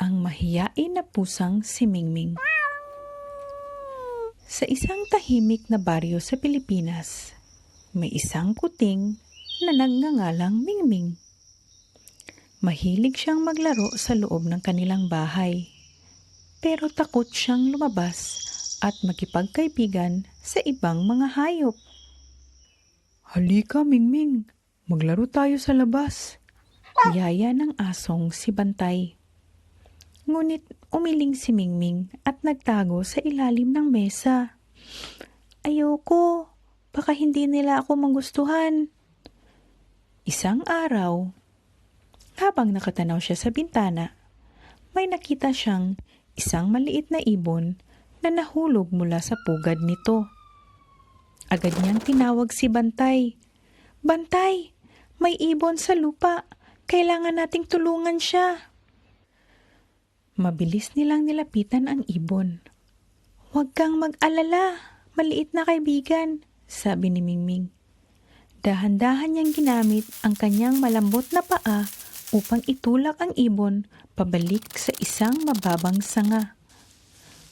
ang mahiyain na pusang si Mingming. Sa isang tahimik na baryo sa Pilipinas, may isang kuting na nagngangalang Mingming. Mahilig siyang maglaro sa loob ng kanilang bahay, pero takot siyang lumabas at makipagkaibigan sa ibang mga hayop. Halika, Mingming. Maglaro tayo sa labas. Yaya ng asong si Bantay. Ngunit umiling si Mingming at nagtago sa ilalim ng mesa. Ayoko, baka hindi nila ako magustuhan. Isang araw, habang nakatanaw siya sa bintana, may nakita siyang isang maliit na ibon na nahulog mula sa pugad nito. Agad niyang tinawag si Bantay. Bantay, may ibon sa lupa. Kailangan nating tulungan siya. Mabilis nilang nilapitan ang ibon. Huwag kang mag-alala, maliit na kaibigan, sabi ni Mingming. Dahan-dahan niyang ginamit ang kanyang malambot na paa upang itulak ang ibon pabalik sa isang mababang sanga.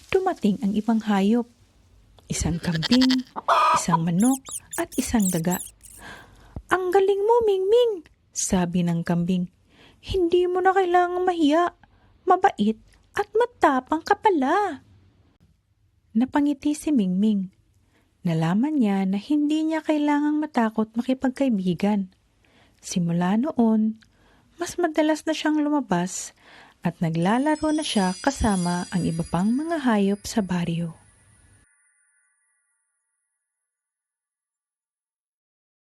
Dumating ang ibang hayop. Isang kambing, isang manok, at isang daga. Ang galing mo, Mingming, sabi ng kambing. Hindi mo na kailangang mahiya, mabait, at matapang ka pala. Napangiti si Mingming. Nalaman niya na hindi niya kailangang matakot makipagkaibigan. Simula noon, mas madalas na siyang lumabas at naglalaro na siya kasama ang iba pang mga hayop sa baryo.